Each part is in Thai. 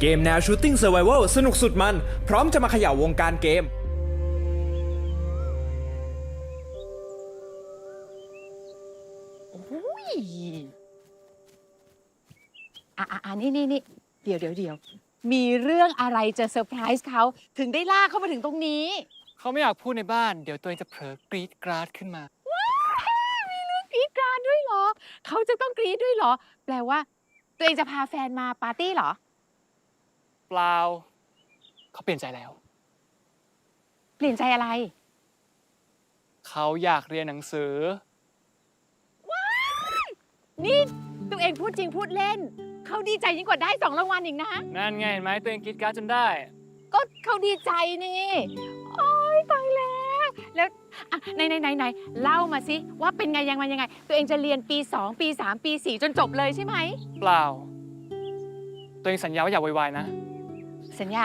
เกมแนว Shooting Survival สนุกสุดมัน พร้อมจะมาเขย่าวงการเกม อุ้ยอะอะอะนี่นี่นี่เดี๋ยวเดี๋ยวเดี๋ยว มีเรื่องอะไรจะเซอร์ไพรส์เขาถึงได้ลากเข้ามาถึงตรงนี้ เขาไม่อยากพูดในบ้าน เดี๋ยวตัวเองจะเผลอกรีดกราดขึ้นมามีเรื่องกรีดกรารด้วยเหรอ เขาจะต้องกรีดด้วยเหรอ แปลว่า ตัวเองจะพาแฟนมาปาร์ตี้เหรอ เปล่า เขาเปลี่ยนใจแล้ว เปลี่ยนใจอะไร เขาอยากเรียนหนังสือ นี่ตัวเองพูดจริงพูดเล่น เขาดีใจยิ่งกว่าได้สองรางวัลอีกนะ นั่นไงเห็นไหมตัวเองกรีดกราดจนได้ ก็เขาดีใจนี่โอ้ยตายแล้ว แล้วอะไหนไหนไหนไหนเล่ามาสิว่าเป็นไงยังไงยังไง ตัวเองจะเรียนปี 2 ปี 3 ปี 4 จนจบเลยใช่ไหม เปล่า ตัวเองสัญญาว่าอย่าโวยวายนะ สัญญา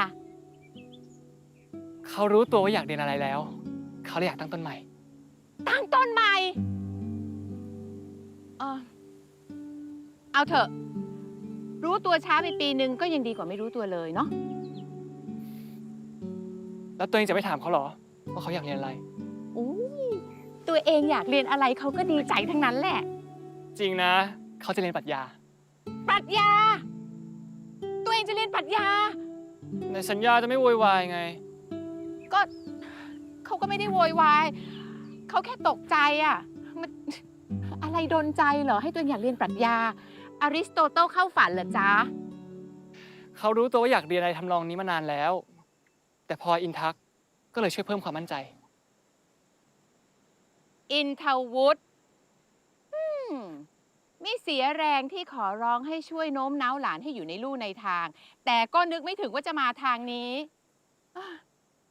เขารู้ตัวว่าอยากเรียนอะไรแล้ว เขาเลยอยากตั้งต้นใหม่ ตั้งต้นใหม่เออเอาเถอะ รู้ตัวช้าไปปีหนึ่งก็ยังดีกว่าไม่รู้ตัวเลยเนาะ แล้วตัวเองจะไม่ถามเขาเหรอ ว่าเขาอยากเรียนอะไร อู้ตัวเองอยากเรียนอะไรเขาก็ดีใจทั้งนั้นแหละ จริงนะ เขาจะเรียนปรัชญา ปรัชญา ตัวเองจะเรียนปรัชญา ในสัญญาจะไม่โวยวายไง ก็เขาก็ไม่ได้โวยวายเขาแค่ตกใจอะมันอะไรโดนใจเหรอ ให้ตัวเองอยากเรียนปรัชญา อริสโตเติลเข้าฝันเหรอจ๊ะ เขารู้ตัวว่าอยากเรียนอะไรทำนองนี้มานานแล้ว แต่พออินทักก็เลยช่วยเพิ่มความมั่นใจ อินทวุฒอืม ไม่เสียแรงที่ขอร้องให้ช่วยโน้มน้าวหลานให้อยู่ในลู่ในทาง แต่ก็นึกไม่ถึงว่าจะมาทางนี้อะ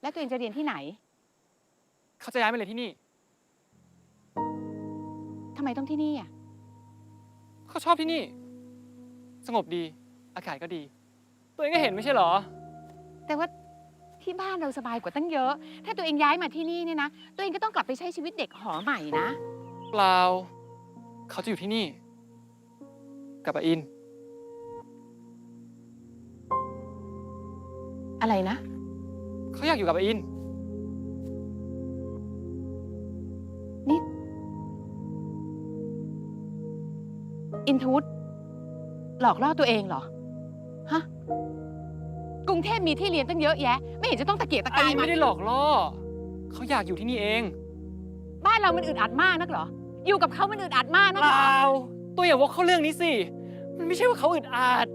แล้วตัวเองจะเรียนที่ไหนเขาจะย้ายมาเรียนที่นี่ ทำไมต้องที่นี่อะ เขาชอบที่นี่ สงบดี อากาศก็ดี ตัวเองก็เห็นไม่ใช่เหรอ แต่ว่าที่บ้านเราสบายกว่าตั้งเยอะ ถ้าตัวเองย้ายมาที่นี่เนี่ยนะ ตัวเองก็ต้องกลับไปใช้ชีวิตเด็กหอใหม่นะ เปล่า เขาจะอยู่ที่นี่ กับอาอิน อะไรนะ เขาอยากอยู่กับอาอินอินทวุฒหลอกล่อตัวเองเหรอ ฮะ กรุงเทพมีที่เรียนตั้งเยอะแยะ ไม่เห็นจะต้องตะเกียกตะอากายอินมาไม่ได้หลอกล่อ เขาอยากอยู่ที่นี่เองบ้านเรามันอึดอัดมากนักเหรอ อยู่กับเขามันอึดอัดมากนักเปเหรอล่า ตัวอย่าวกเข้าเรื่องนี้สิ มันไม่ใช่ว่าเขาอึดอัด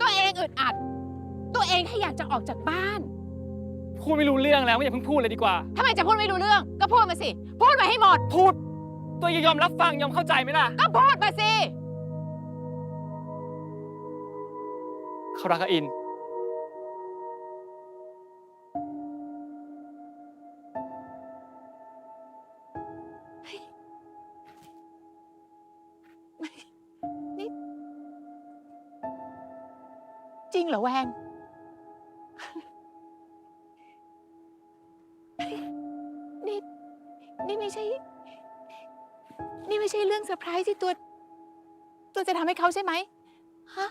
ตัวเองอึดอัด ตัวเองแค่อยากจะออกจากบ้าน พูดไม่รู้เรื่องแล้วไม่อย่าเพิ่งพูดเลยดีกว่า ทำไมจะพูดไม่รู้เรื่อง ก็พูดมาสิ พูดมาให้หมด พูด ตัวอย่ายอมรับฟังยอมเข้าใจไหมล่ะ ก็พูดมาสิ เขารักอาอิน จริงเหรอแวง นี่ นี่ไม่ใช่ นี่ไม่ใช่เรื่องเซอร์ไพรส์ที่ตัว ตัวจะทำให้เขาใช่ไหมฮะ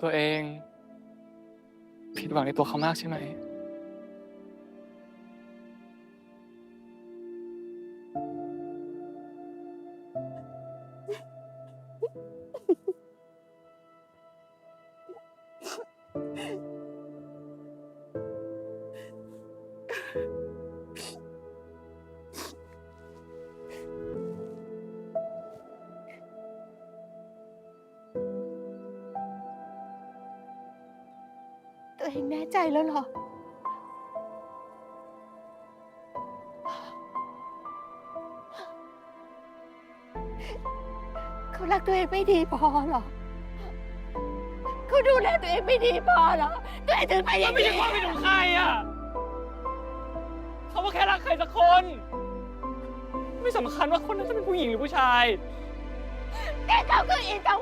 ตัวเอง ผิดหวังในตัวเขามากใช่ไหม ใจแล้วเหรอ เขารักตัวเองไม่ดีพอเหรอ เขาดูแลตัวเองไม่ดีพอเหรอตัวเองถึงไปอมัย่านงไม่นี้ใช่ความผิดของใครอะเขาก็แค่รักใครสักคน ไม่สำคัญว่าคนนั้นจะเป็นผู้หญิงหรือผู้ชายนี่เขาคืออินทวดเอ้า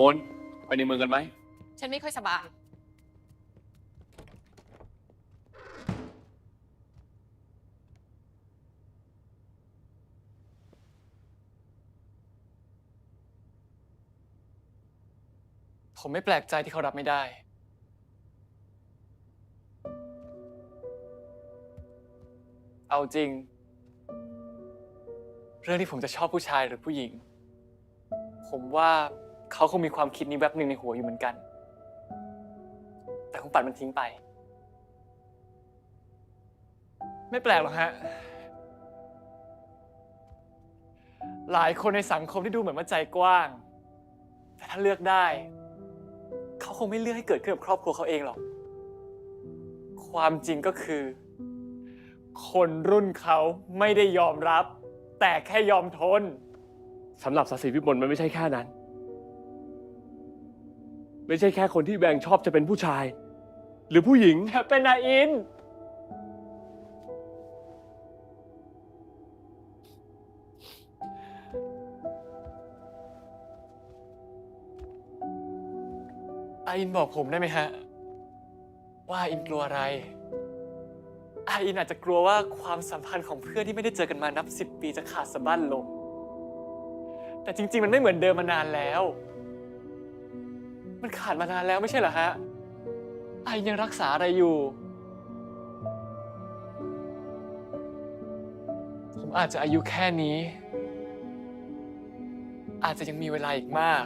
มนไปในเมืองกันไหม ฉันไม่ค่อยสบาย ผมไม่แปลกใจที่เขารับไม่ได้ เอาจริง เรื่องที่ผมจะชอบผู้ชายหรือผู้หญิง ผมว่า เขาคงมีความคิดนี้แบบหนึ่งในหัวอยู่เหมือนกัน แต่คงปัดมันทิ้งไป ไม่แปลกหรอกฮะ หลายคนในสังคมที่ดูเหมือนว่าใจกว้าง แต่ถ้าเลือกได้ เขาคงไม่เลือกให้เกิดขึ้นกับครอบครัวเขาเองหรอก ความจริงก็คือ คนรุ่นเขาไม่ได้ยอมรับ แต่แค่ยอมทน สำหรับสศิวิมลมันไม่ใช่แค่นั้น ไม่ใช่แค่คนที่แบงชอบจะเป็นผู้ชาย หรือผู้หญิง แต่เป็นอาอิน อาอินบอกผมได้ไหมฮะ ว่าอาอินกลัวอะไร อาอินอาจจะกลัวว่าความสัมพันธ์ของเพื่อนที่ไม่ได้เจอกันมานับสิบปีจะขาดสะบั้นลง แต่จริง ๆ มันไม่เหมือนเดิมมานานแล้ว มันขาดมานานแล้วไม่ใช่เหรอฮะ ไอยังรักษาอะไรอยู่ ผมอาจจะอายุแค่นี้ อาจจะยังมีเวลาอีกมาก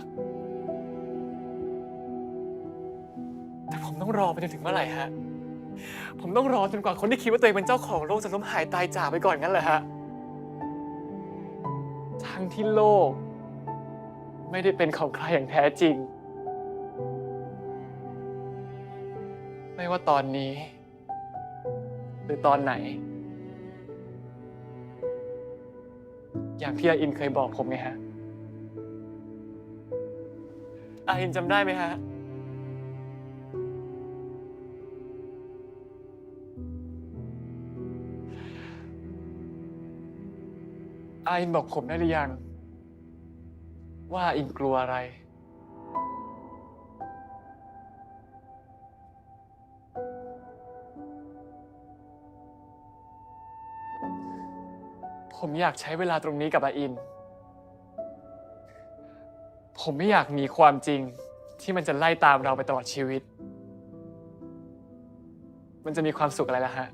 แต่ผมต้องรอไปจนถึงเมื่อไหร่ฮะ ผมต้องรอจนกว่าคนที่คิดว่าตัวเองเป็นเจ้าของโลกจะล้มหายตายจากไปก่อนงั้นเหรอฮะ ทั้งที่โลก ไม่ได้เป็นของใครอย่างแท้จริง ไม่ว่าตอนนี้ หรือตอนไหน อย่างที่อาอินเคยบอกผมไงฮะ อาอินจำได้ไหมฮะ อาอินบอกผมได้หรือยัง ว่าอาอินกลัวอะไร ผมอยากใช้เวลาตรงนี้กับอาอิน ผมไม่อยากหนีความจริงที่มันจะไล่ตามเราไปตลอดชีวิต มันจะมีความสุขอะไรล่ะฮะ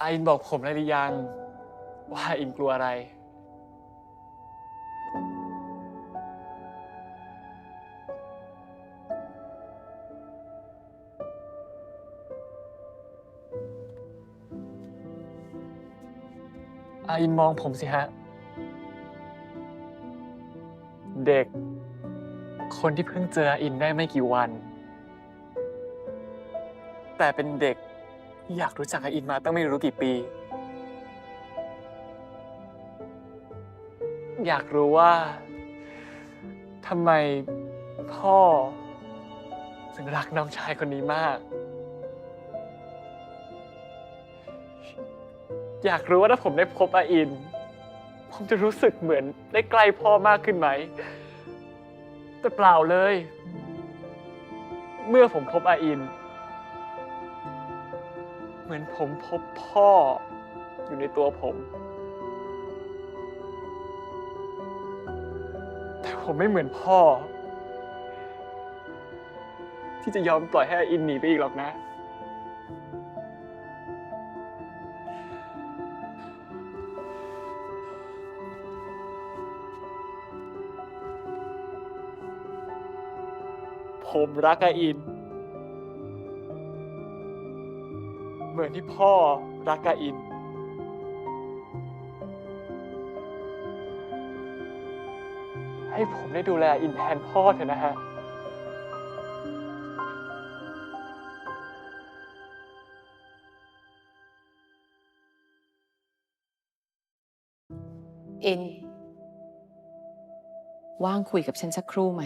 อาอินบอกผมได้หรือยัง ว่าอาอินกลัวอะไร อาอินมองผมสิฮะ เด็ก คนที่เพิ่งเจออาอินได้ไม่กี่วัน แต่เป็นเด็กอยากรู้จักอาอินมาตั้งไม่รู้กี่ปี อยากรู้ว่าทำไมพ่อถึงรักน้องชายคนนี้มาก อยากรู้ว่าถ้าผมได้พบอาอิน ผมจะรู้สึกเหมือนได้ใกล้พ่อมากขึ้นไหม แต่เปล่าเลย เมื่อผมพบอาอิน เหมือนผมพบพ่ออยู่ในตัวผม แต่ผมไม่เหมือนพ่อ ที่จะยอมปล่อยให้อาอินหนีไปอีกหรอกนะ ผมรักอาอิน เหมือนที่พ่อรักอาอิน ให้ผมได้ดูแลอาอินแทนพ่อเถอะนะฮะอิน ว่างคุยกับฉันสักครู่ไหม